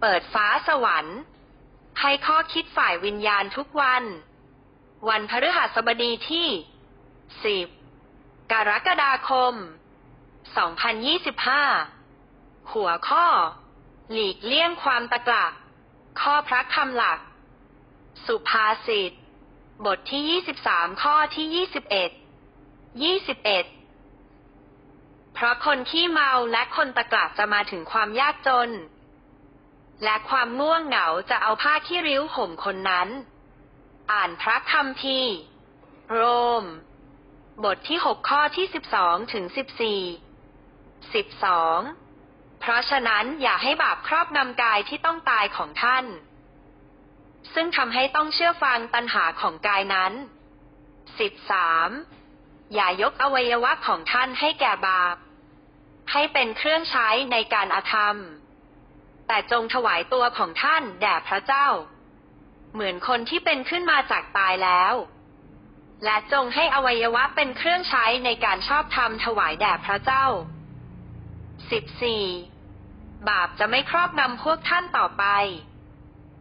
เปิดฟ้าสวรรค์ ให้ข้อคิดฝ่ายวิญญาณทุกวัน วันพฤหัสบดีที่ 10 กรกฎาคม 2025 หัวข้อ หลีกเลี่ยงความตะกละข้อพระคำหลัก สุภาษิต บทที่ 23 ข้อที่ 21 21เพราะคนขี้เมาและคนตะกละจะมาถึงความยากจน และความง่วงเหงาจะเอาผ้าขี้ริ้วห่มคนนั้น อ่านพระคัมภีร์โรม บทที่6ข้อที่12ถึง14 12เพราะฉะนั้นอย่าให้บาปครอบงำกายที่ต้องตายของท่าน ซึ่งทำให้ต้องเชื่อฟังตัณหาของกายนั้น 13. อย่ายกอวัยวะของท่านให้แก่บาป ให้เป็นเครื่องใช้ในการอาธรรม แต่จงถวายตัวของท่านแด่พระเจ้า เหมือนคนที่เป็นขึ้นมาจากตายแล้ว และจงให้อวัยวะเป็นเครื่องใช้ในการชอบธรรมถวายแด่พระเจ้า 14. บาปจะไม่ครอบงำพวกท่านต่อไป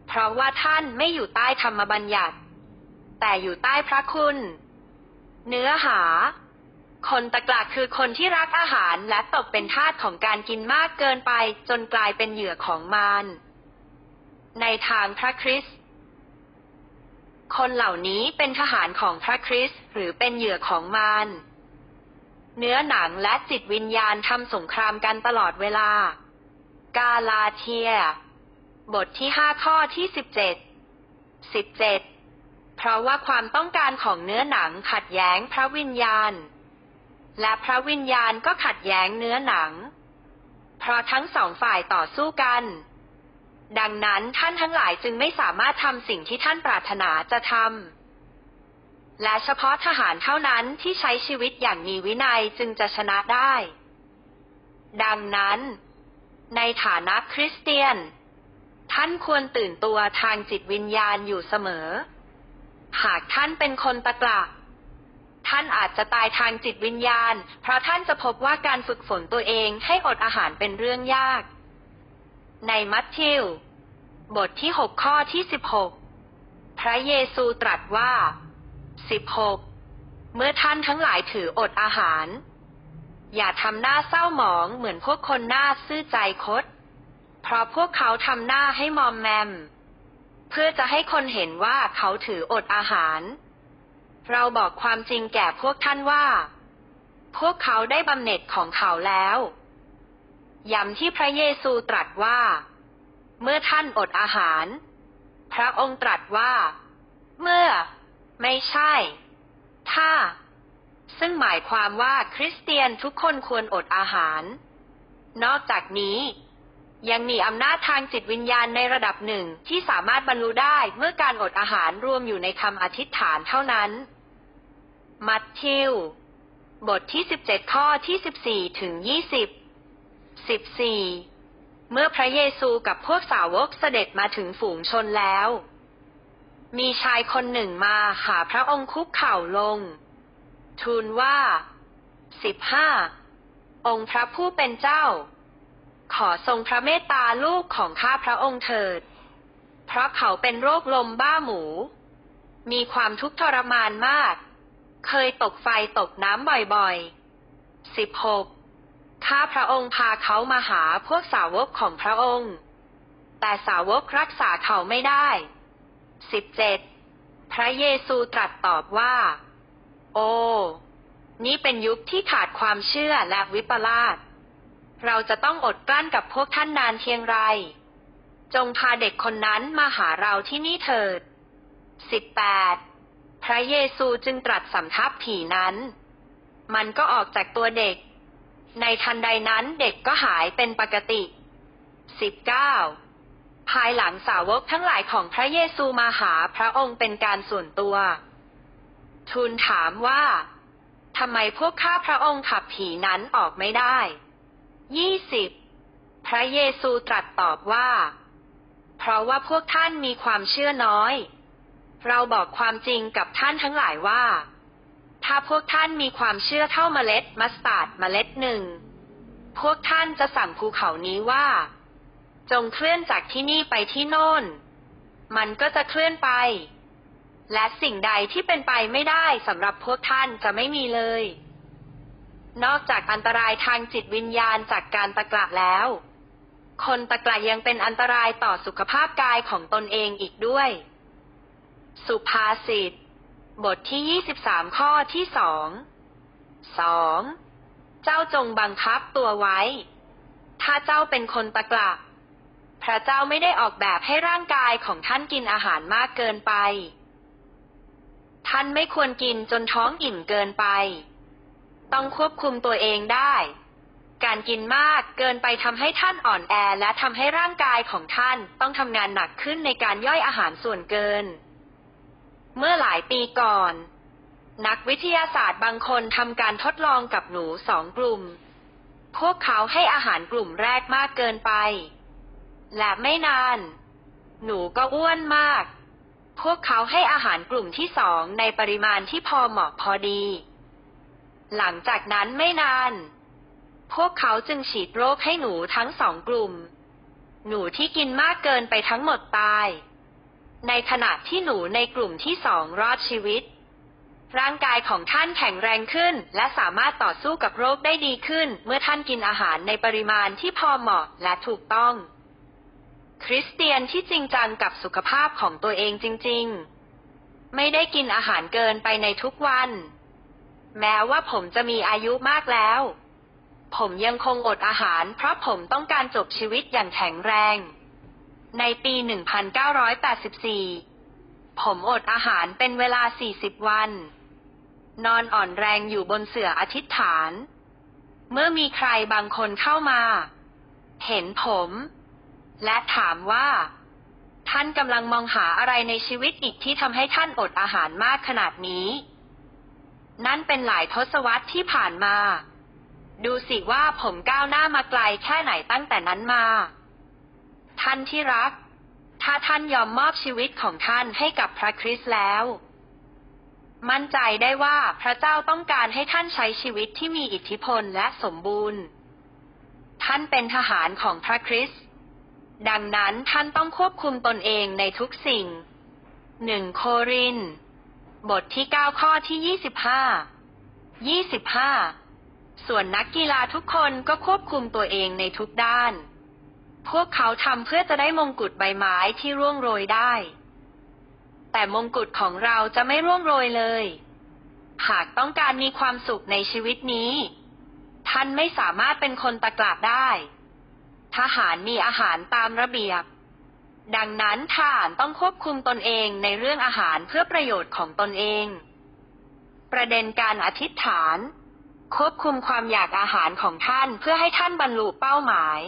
เพราะว่าท่านไม่อยู่ใต้ธรรมบัญญัติ แต่อยู่ใต้พระคุณ เนื้อหา คนตะกละคือคนที่รักอาหารและตกเป็นทาสของการกินมากเกินไปจนกลายเป็นเหยื่อของมาร ในทางพระคริสต์ คนเหล่านี้เป็นทหารของพระคริสต์หรือเป็นเหยื่อของมาร เนื้อหนังและจิตวิญญาณทำสงครามกันตลอดเวลา กาลาเทีย บทที่ห้าข้อที่สิบเจ็ด สิบเจ็ด เพราะว่าความต้องการของเนื้อหนังขัดแย้งพระวิญญาณ และพระวิญญาณก็ขัดแย้งเนื้อหนัง เพราะทั้งสองฝ่ายต่อสู้กัน ดังนั้นท่านทั้งหลายจึงไม่สามารถทำสิ่งที่ท่านปรารถนาจะทำ และเฉพาะทหารเท่านั้นที่ใช้ชีวิตอย่างมีวินัยจึงจะชนะได้ ดังนั้น ในฐานะคริสเตียน ท่านควรตื่นตัวทางจิตวิญญาณอยู่เสมอ หากท่านเป็นคนตะกละ ท่านอาจจะตายทางจิตวิญญาณ เพราะท่านจะพบว่าการฝึกฝนตัวเองให้อดอาหารเป็นเรื่องยาก ในมัทธิว บทที่ 6 ข้อที่ 16 พระเยซูตรัสว่า 16 เมื่อท่านทั้งหลายถืออดอาหาร อย่าทำหน้าเศร้าหมองเหมือนพวกคนหน้าซื่อใจคด เพราะพวกเขาทำหน้าให้มอมแมม เพื่อจะให้คนเห็นว่าเขาถืออดอาหาร เราบอกความจริงแก่พวกท่านว่า พวกเขาได้บำเหน็จของเขาแล้วย้ำที่พระเยซูตรัสว่า เมื่อท่านอดอาหาร พระองค์ตรัสว่า เมื่อ ไม่ใช่ ถ้า ซึ่งหมายความว่าคริสเตียนทุกคนควรอดอาหาร นอกจากนี้ ยังมีอำนาจทางจิตวิญญาณในระดับหนึ่งที่สามารถบรรลุได้เมื่อการอดอาหารรวมอยู่ในคำอธิษฐานเท่านั้น มัทธิว บทที่17ข้อที่14ถึง20 14เมื่อพระเยซูกับพวกสาวกเสด็จมาถึงฝูงชนแล้ว มีชายคนหนึ่งมาหาพระองค์คุกเข่าลง ทูลว่า15องค์พระผู้เป็นเจ้า ขอทรงพระเมตตาลูกของข้าพระองค์เถิด เพราะเขาเป็นโรคลมบ้าหมู มีความทุกข์ทรมานมาก เคยตกไฟตกน้ำบ่อยๆ16ข้าพระองค์พาเขามาหาพวกสาวกของพระองค์ แต่สาวกรักษาเขาไม่ได้ 17. พระเยซูตรัสตอบว่า โอ้ นี่เป็นยุคที่ขาดความเชื่อและวิปลาส เราจะต้องอดกลั้นกับพวกท่านนานเพียงไร จงพาเด็กคนนั้นมาหาเราที่นี่เถิด 18. พระเยซูจึงตรัสสำทับผีนั้น มันก็ออกจากตัวเด็ก ในทันใดนั้นเด็กก็หายเป็นปกติ 19. ภายหลังสาวกทั้งหลายของพระเยซูมาหาพระองค์เป็นการส่วนตัว ทูลถามว่าทำไมพวกข้าพระองค์ขับผีนั้นออกไม่ได้ยี่สิบพระเยซูตรัสตอบว่า เพราะว่าพวกท่านมีความเชื่อน้อย เราบอกความจริงกับท่านทั้งหลายว่า ถ้าพวกท่านมีความเชื่อเท่าเมล็ดมัสตาร์ดเมล็ดหนึ่ง พวกท่านจะสั่งภูเขานี้ว่า จงเคลื่อนจากที่นี่ไปที่โน่น มันก็จะเคลื่อนไป และสิ่งใดที่เป็นไปไม่ได้สำหรับพวกท่านจะไม่มีเลย นอกจากอันตรายทางจิตวิญญาณจากการตะกละแล้ว คนตะกละยังเป็นอันตรายต่อสุขภาพกายของตนเองอีกด้วย สุภาษิต บทที่ 23 ข้อที่สอง สอง เจ้าจงบังคับตัวไว้ ถ้าเจ้าเป็นคนตะกละพระเจ้าไม่ได้ออกแบบให้ร่างกายของท่านกินอาหารมากเกินไป ท่านไม่ควรกินจนท้องอิ่มเกินไป ต้องควบคุมตัวเองได้ การกินมากเกินไปทำให้ท่านอ่อนแอและทำให้ร่างกายของท่านต้องทำงานหนักขึ้นในการย่อยอาหารส่วนเกิน เมื่อหลายปีก่อน นักวิทยาศาสตร์บางคนทำการทดลองกับหนูสองกลุ่ม พวกเขาให้อาหารกลุ่มแรกมากเกินไป และไม่นาน หนูก็อ้วนมาก พวกเขาให้อาหารกลุ่มที่สองในปริมาณที่พอเหมาะพอดี หลังจากนั้นไม่นาน พวกเขาจึงฉีดโรคให้หนูทั้งสองกลุ่ม หนูที่กินมากเกินไปทั้งหมดตาย ในขณะที่หนูในกลุ่มที่สองรอดชีวิต ร่างกายของท่านแข็งแรงขึ้น และสามารถต่อสู้กับโรคได้ดีขึ้น เมื่อท่านกินอาหารในปริมาณที่พอเหมาะและถูกต้อง คริสเตียนที่จริงจังกับสุขภาพของตัวเองจริง ๆ ไม่ได้กินอาหารเกินไปในทุกวัน แม้ว่าผมจะมีอายุมากแล้ว ผมยังคงอดอาหาร เพราะผมต้องการจบชีวิตอย่างแข็งแรง ในปี 1984 ผมอดอาหารเป็นเวลา 40 วัน นอนอ่อนแรงอยู่บนเสื่ออธิษฐาน เมื่อมีใครบางคนเข้ามา เห็นผม และถามว่า ท่านกำลังมองหาอะไรในชีวิตอีกที่ทำให้ท่านอดอาหารมากขนาดนี้ นั่นเป็นหลายทศวรรษที่ผ่านมา ดูสิว่าผมก้าวหน้ามาไกลแค่ไหนตั้งแต่นั้นมา ท่านที่รัก ถ้าท่านยอมมอบชีวิตของท่านให้กับพระคริสต์แล้ว มั่นใจได้ว่าพระเจ้าต้องการให้ท่านใช้ชีวิตที่มีอิทธิพลและสมบูรณ์ ท่านเป็นทหารของพระคริสต์ดังนั้นท่านต้องควบคุมตนเองในทุกสิ่งหนึ่งโคริน บทที่เก้าข้อที่ยี่สิบห้ายี่สิบห้าส่วนนักกีฬาทุกคนก็ควบคุมตัวเองในทุกด้าน พวกเขาทำเพื่อจะได้มงกุฎใบไม้ที่ร่วงโรยได้ แต่มงกุฎของเราจะไม่ร่วงโรยเลย หากต้องการมีความสุขในชีวิตนี้ ท่านไม่สามารถเป็นคนตะกละได้ ทหารมีอาหารตามระเบียบ ดังนั้นทหารต้องควบคุมตนเองในเรื่องอาหารเพื่อประโยชน์ของตนเอง ประเด็นการอธิษฐาน ควบคุมความอยากอาหารของท่านเพื่อให้ท่านบรรลุเป้าหมาย